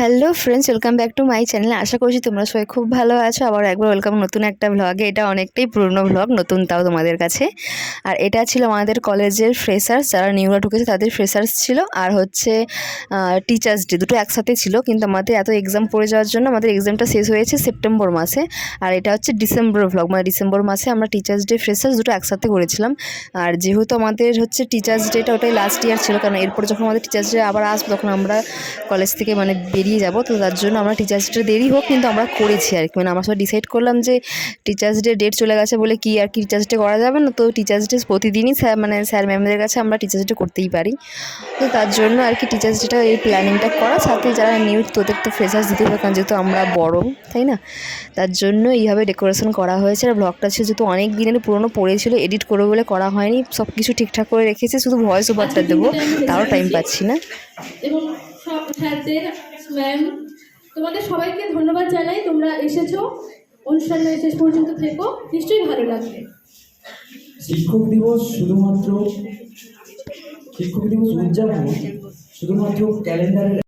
Hello friends welcome back to my channel আশা করছি তোমরা সবাই খুব ভালো আছো। আবার একবার ওয়েলকাম নতুন একটা ভ্লগে এটা অনেকটাই পুরনো ভ্লগ নতুন তাও তোমাদের কাছে। আর এটা ছিল আমাদের কলেজের ফ্রেশার্স যারা নিউরা ঢুকেছে তাদের ফ্রেশার্স ছিল। আর হচ্ছে টিচার্স ডে দুটো একসাথে ছিল। কিন্তু আমাদের এত এক্সাম পড়ে যাওয়ার জন্য আমাদের এক্সামটা শেষ হয়েছে সেপ্টেম্বর মাসে। আর এটা হচ্ছে ডিসেম্বর ভ্লগ মানে ডিসেম্বর মাসে আমরা টিচার্স ডে ফ্রেশার্স দুটো একসাথে করেছিলাম। আর যেহেতু আমাদের হচ্ছে টিচার্স ডেটা ওটাই লাস্ট ইয়ার ছিল, কারণ এরপর যখন আমাদের টিচার্স ডে আবার আসবে, তখন আমরা কলেজ থেকে মানে বেরিয়ে যাব, তো তার জন্য আমরা টিচার্স ডে দেরি হোক, কিন্তু আমরা করেছি আর কি। মানে আমরা সবাই ডিসাইড করলাম যে টিচার্স ডে ডেট চলে গেছে বলে কি আর কি টিচার্স ডে করা যাবে না, তো টিচার্স ডে প্রতিদিনই স্যার মানে স্যার ম্যামদের কাছে আমরা টিচার্স ডে করতেই পারি। তো তার জন্য আর কি টিচার্স ডেটা এই প্ল্যানিংটা করা, সাথে যারা নিউ তোদের তো ফ্রেশার্স দিতে হবে, কারণ যেহেতু আমরা বড়, তাই না? তার জন্য এইভাবে ডেকোরেশন করা হয়েছে, আর ব্লগটা ছিল যেহেতু অনেক দিনের পুরনো, পড়েছিল এডিট করে বলে করা হয়নি সব কিছু ঠিকঠাক করে রেখেছি, শুধু ভয়েস ওভারটা দেবো তাও টাইম পাচ্ছি না। সব ম্যাম তোমাদের সবাইকে ধন্যবাদ জানাই। তোমরা এসেছ। অনুষ্ঠানে শেষ পর্যন্ত থেকো। নিশ্চয়ই ভালো লাগবে। শিক্ষক দিবস শুধুমাত্র শিক্ষক দিবস উদযাপন শুধুমাত্র ক্যালেন্ডারের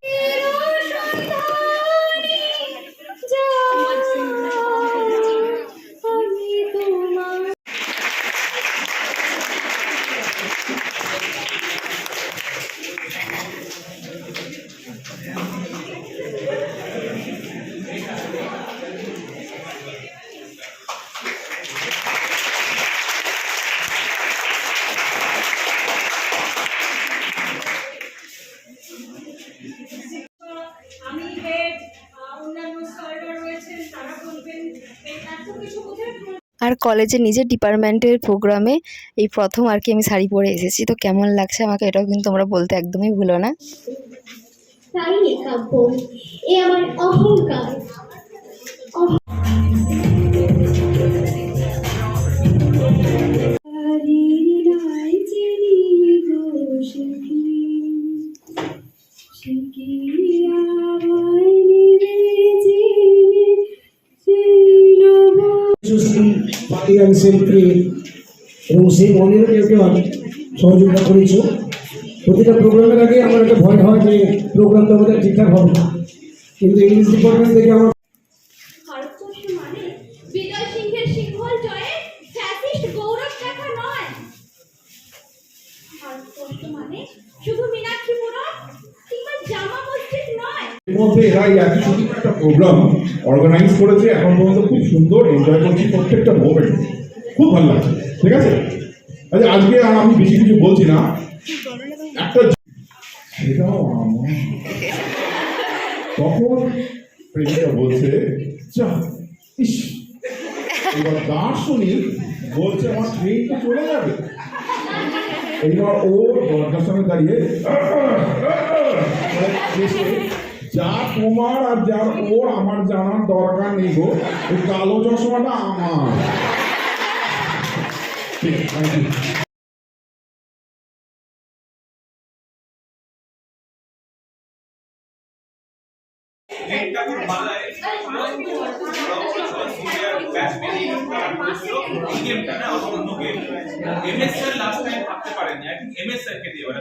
কলেজে নিজের ডিপার্টমেন্টের প্রোগ্রামে এই প্রথম আর কি আমি শাড়ি পরে এসেছি। তো কেমন লাগছে আমাকে? এটাও কিন্তু তোমরা বলতে একদমই ভুলো না। তাই কাব্য এ আমার অহংকার। পাকিয়ান শিল্পী এবং সেই মনের কেউ কেউ সহযোগিতা করেছ। প্রতিটা প্রোগ্রামের আগে আমার একটা ভয় হয় যে প্রোগ্রামটা আমাদের ঠিকঠাক হবে কিন্তু ইংলিশ ডিপার্টমেন্ট থেকে আমার ভারতবর্ষ মানে বিজয় সিংহের সিংহল জয়ে ফ্যাসিস্ট গৌরব দেখা নয় ভারতবর্ষ মানে শুধু মীনাক্ষীপুরম কিংবা জামা মসজিদ নয় এর মধ্যে এরা এই ছোট একটা প্রোগ্রাম অর্গানাইজ করেছে। এখন পর্যন্ত খুব সুন্দর এনজয় করছি প্রত্যেকটা মোমেন্ট খুব ভালো লাগছে, ঠিক আছে? আচ্ছা আজকে আর আমি বেশি কিছু বলছি না। একটা তখন প্রেমিকা বলছে, যা, ইস, এবার দার্শনিক বলছে আমার ট্রেন তো চলে যাবে। এইবার ও দরজার সামনে দাঁড়িয়ে যা তোমার আর যার ওর, আমার জানার দরকার নেই গো। ওই কালো চশমাটা আমার। এমএস স্যার লাস্ট টাইম ভাবতে পারেনি আই থিঙ্ক এমএস স্যারকে দিয়ে ওরা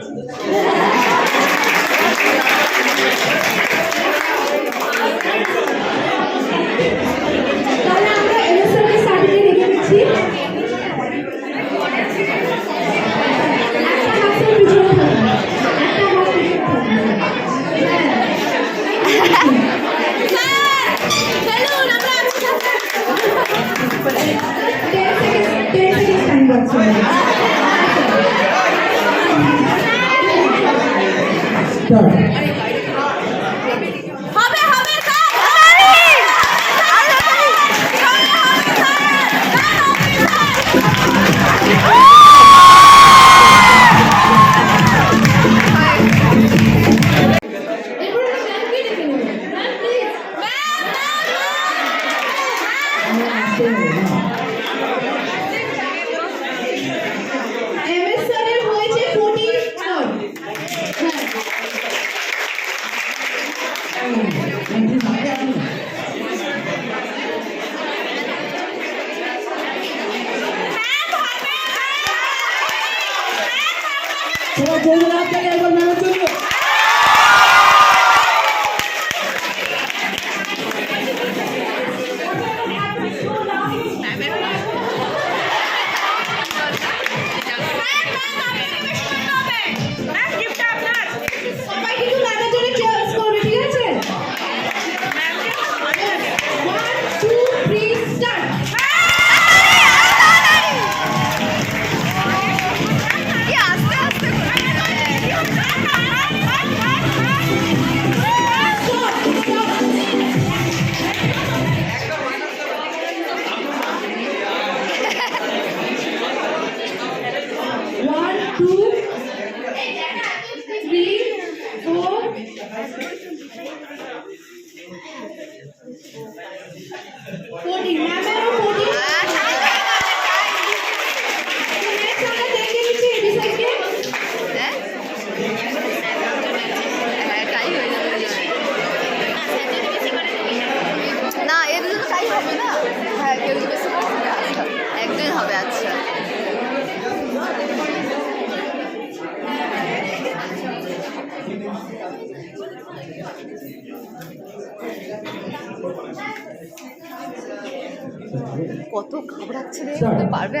কত ঘাবড়াচ্ছে রে মারবে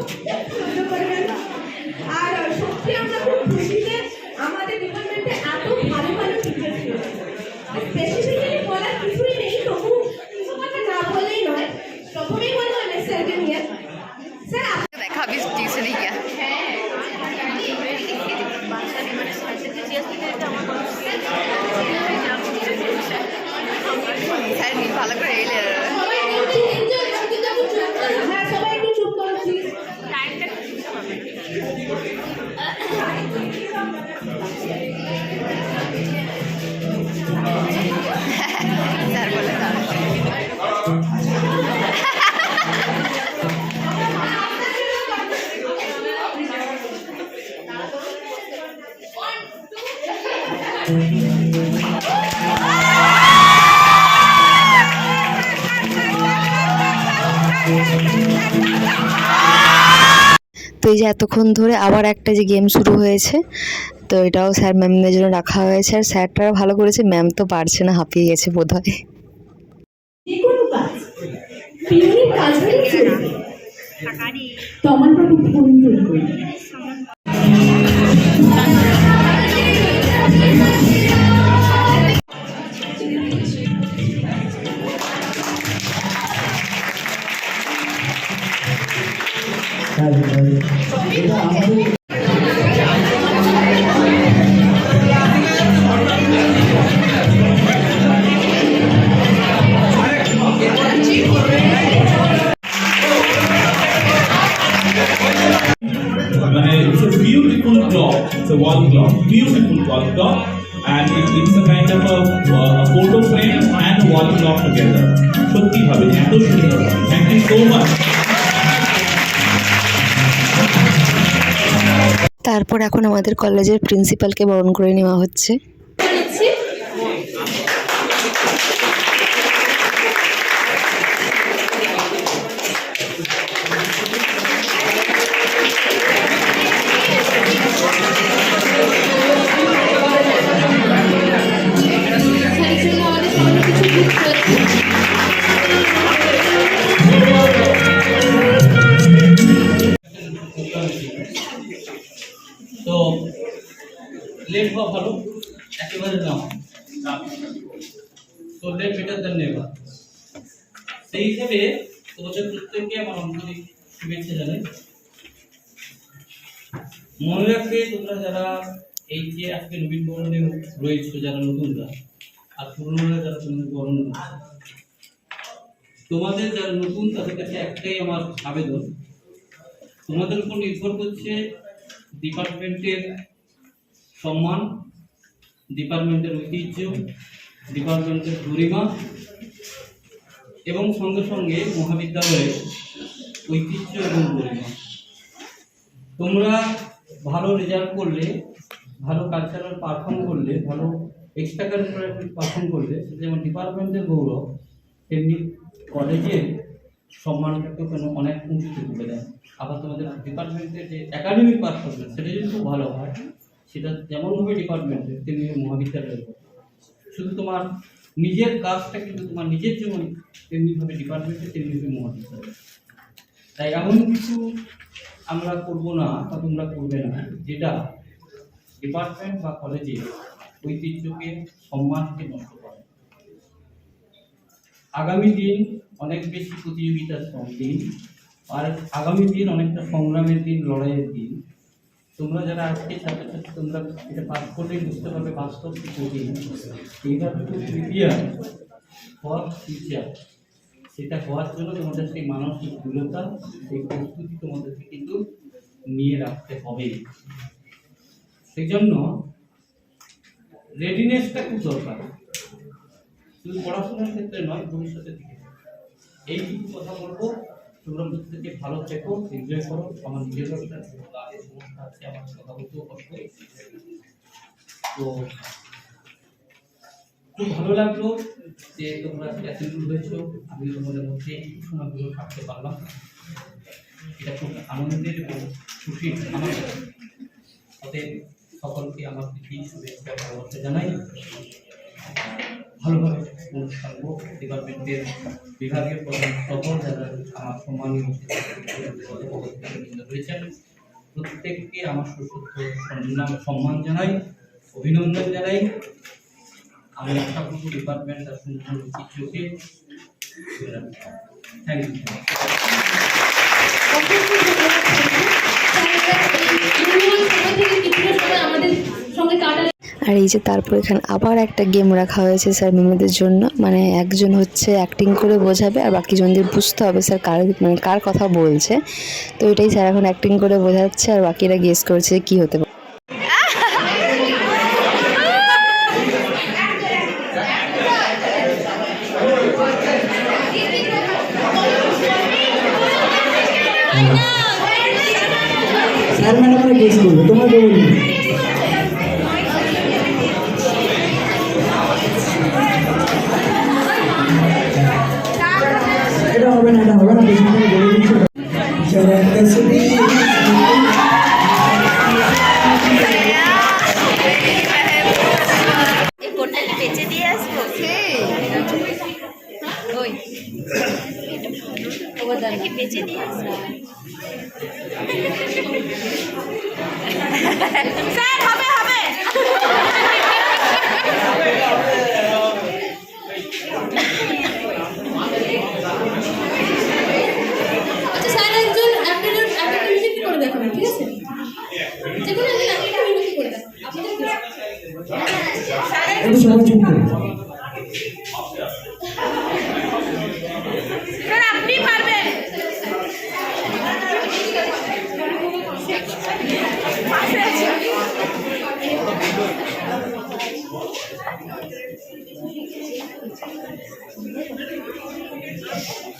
করব এই যে এতক্ষণ ধরে আবার একটা যে গেম শুরু হয়েছে, তো এটাও স্যার ম্যামদের জন্য রাখা হয়েছে। আর স্যারটাও ভালো করেছে ম্যাম তো পারছে না, হাঁপিয়ে গেছে বোধ হয় যে and অফ টুগেদার সত্যি ভাবে এত সুন্দর থ্যাংক ইউ সো মাচ তারপর এখন আমাদের কলেজের প্রিন্সিপালকে বরণ করে নেওয়া হচ্ছে। লেট হবে ভালো একেবারে নাও করলে বেটার দেন নেভার সেই হিসেবে তোমাদের প্রত্যেককে আমার আন্তরিক শুভেচ্ছা জানাই মনে রাখবে তোমরা যারা এই যে আজকে নবীন বরণে রয়েছে, যারা নতুনরা, আর পুরনোরা যারা তোমাদের বরণ তোমাদের যারা নতুন, তাদের কাছে একটাই আমার আবেদন। তোমাদের উপর নির্ভর করছে ডিপার্টমেন্টের সম্মান, ডিপার্টমেন্টের ঐতিহ্য, ডিপার্টমেন্টের গরিমা এবং সঙ্গে সঙ্গে মহাবিদ্যালয়ের ঐতিহ্য এবং গরিমা তোমরা ভালো রেজাল্ট করলে, ভালো কালচারাল পারফর্ম করলে, ভালো এক্সট্রা কারিকুলার পারফর্ম করলে যেমন ডিপার্টমেন্টের গৌরব, তেমনি কলেজের সম্মানটাকে কেন অনেক উঁচুতে তুলে দেয়। আবার তোমাদের ডিপার্টমেন্টের যে একাডেমিক পারফরমেন্স সেটা যদি খুব ভালো হয় সেটা যেমন হবে ডিপার্টমেন্টের তেমনি মহাবিদ্যালয়ের হবে। শুধু তোমার নিজের কাজটা কিন্তু তোমার নিজের যেমন তেমনিভাবে ডিপার্টমেন্টে তেমনিভাবে মহাবিদ্যালয় তাই এমন কিছু আমরা করব না বা তোমরা করবে না, যেটা ডিপার্টমেন্ট বা কলেজে ঐতিহ্যকে, সম্মানকে নষ্ট করে। আগামী দিন অনেক বেশি প্রতিযোগিতার দিন, আর আগামী দিন অনেকটা সংগ্রামের দিন, লড়াইয়ের দিন। তোমরা যারা আজকে ছাত্রছাত্রী তোমরা এটা পাস করলেই বুঝতে পারবে বাস্তব কি কঠিন। এইভাবে প্রিপেয়ার ফর ফিউচার সেটা হওয়ার জন্য তোমাদের সেই মানসিক দূরতা সেই প্রস্তুতি তোমাদেরকে কিন্তু নিয়ে রাখতে হবে। সেই জন্য রেডিনেসটা খুব দরকার। শুধু পড়াশোনার ক্ষেত্রে নয়, ভবিষ্যতের দিকে। এই কথা বলব। তোমরা প্রত্যেকে ভালো থেকো এনজয় করো আমার নিজেরও আমার কথা বলতেও তো, খুব ভালো লাগল যে তোমরা অ্যাটেন্ড হয়েছো আমি তোমাদের মধ্যে সময়গুলো থাকতে পারলাম। এটা খুব আনন্দের এবং খুশির আমার অতএব সকলকে আমার প্রীতি, শুভেচ্ছা জানাই। ভালোভাবে হোক ডিপার্টমেন্টের বিভাগীয় প্রধান সকল যারা আমার সম্মানীয় রয়েছেন প্রত্যেককে আমার সুশ্রদ্ধ সম্মান জানাই, অভিনন্দন জানাই। আমি আশা করব ডিপার্টমেন্ট তার সুন্দর ঐতিহ্যকে থ্যাংক ইউ আর এই যে তারপর এখানে আবার একটা গেম রাখা হয়েছে স্যার মেমেদের জন্য। মানে একজন হচ্ছে অ্যাক্টিং করে বোঝাবে আর বাকি জনদের বুঝতে হবে স্যার কার মানে কার কথা বলছে। তো এটাই স্যার এখন অ্যাক্টিং করে বোঝাচ্ছে আর বাকিরা গেস করছে কি হতে পারে। স্যার বলব? স্যার হবে হবে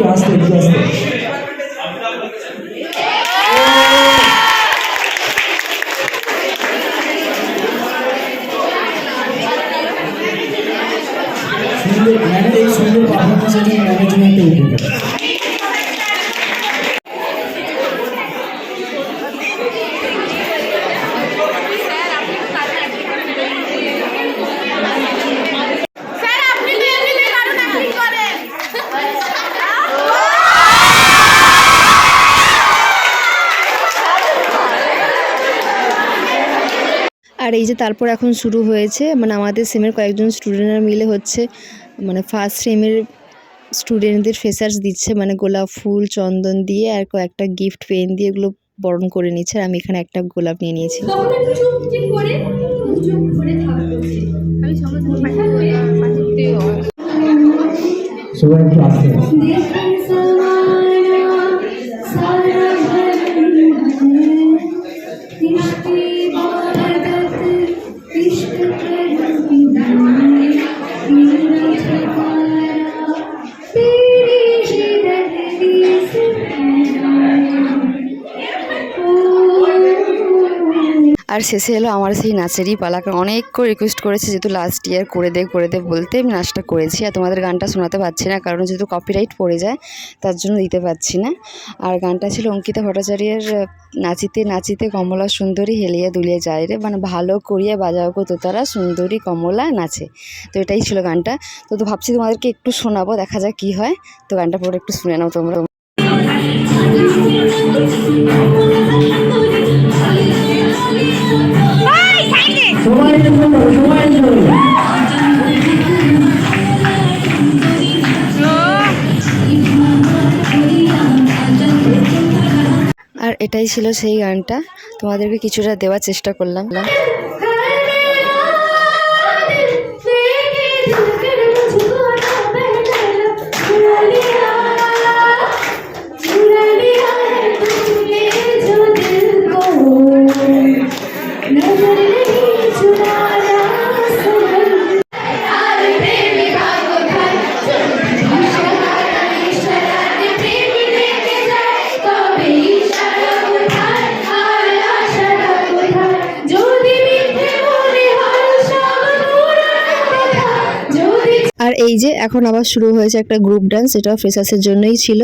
একটু আসতে একটু আসতে সুন্দর ম্যামের এই সুন্দর পারফরমেন্সের জন্য ম্যামের জন্য একটা উঠে স্যার আপনি তো এমনিতে দারুণ অ্যাক্টিং করেন আর এই যে তারপর এখন শুরু হয়েছে মানে আমাদের সেমের কয়েকজন স্টুডেন্টরা মিলে হচ্ছে মানে ফার্স্ট সেমের স্টুডেন্টদের ফেসার্স দিচ্ছে মানে গোলাপ ফুল চন্দন দিয়ে আর কয়েকটা গিফট পেন দিয়ে এগুলো বরণ করে নিচ্ছে আর আমি এখানে একটা গোলাপ নিয়ে নিয়েছি। তখন আর শেষে এলো আমার সেই নাচেরই পালা। কারণ অনেক করে রিকোয়েস্ট করেছে যেহেতু লাস্ট ইয়ার করে দে করে দে বলতে আমি নাচটা করেছি আর তোমাদের গানটা শোনাতে পারছি না। কারণ যেহেতু কপিরাইট পড়ে যায়, তার জন্য দিতে পারছি না। আর গানটা ছিল অঙ্কিতা ভট্টাচার্যের নাচিতে নাচিতে কমলা সুন্দরী হেলিয়া দুলিয়ে যায় রে। মানে ভালো করিয়া বাজাও গো তারা সুন্দরী কমলা নাচে। তো এটাই ছিল গানটা। তো তো ভাবছি তোমাদেরকে একটু শোনাবো, দেখা যাক কী হয়। তো গানটা পরে একটু শুনে নাও তোমরা। আর এটাই ছিল সেই গানটা। তোমাদেরকে কিছুটা দেওয়ার চেষ্টা করলাম। যে এখন আবার শুরু হয়েছে একটা গ্রুপ ডান্স এটা ফ্রেশার্সের জন্যই ছিল।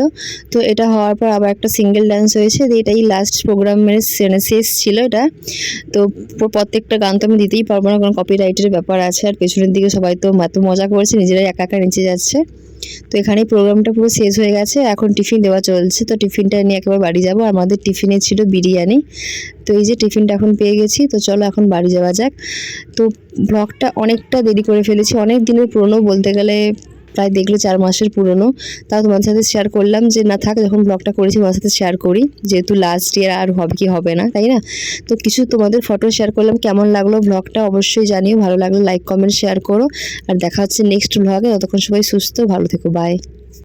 তো এটা হওয়ার পর আবার একটা সিঙ্গেল ডান্স হয়েছে এটাই লাস্ট প্রোগ্রামের শেষ ছিল এটা। তো প্রত্যেকটা গান তো আমি দিতেই পারব না, কারণ কপিরাইটের ব্যাপার আছে, আর পেছনের দিকে সবাই তো এত মজা করছে, নিজেরাই একা একা নিচে যাচ্ছে। তো এখানে প্রোগ্রামটা পুরো শেষ হয়ে গেছে, এখন টিফিন দেওয়া চলছে। তো টিফিনটা নিয়ে একেবারে বাড়ি যাব। আমাদের টিফিনে ছিল বিরিয়ানি। তো এই যে টিফিনটা এখন পেয়ে গেছি, তো চলো এখন বাড়ি যাওয়া যাক। তো ব্লগটা অনেকটা দেরি করে ফেলেছি। অনেক দিনের পুরনো বলতে গেলে প্রায় দেখল চার মাসের পুরনো। তাও তোমার সাথে শেয়ার করলাম যে, না থাক, যখন ব্লগটা করেছি তোমার সাথে শেয়ার করি। যেহেতু লাস্ট ইয়ার আর হবে কি হবে না, তাই না? তো কিছু তোমাদের ফটো শেয়ার করলাম, কেমন লাগল ব্লগটা অবশ্যই জানিও। ভালো লাগল লাইক কমেন্ট শেয়ার করো। আর দেখা হচ্ছে নেক্সট ব্লগে ততক্ষণ সবাই সুস্থ, ভালো থেকো বাই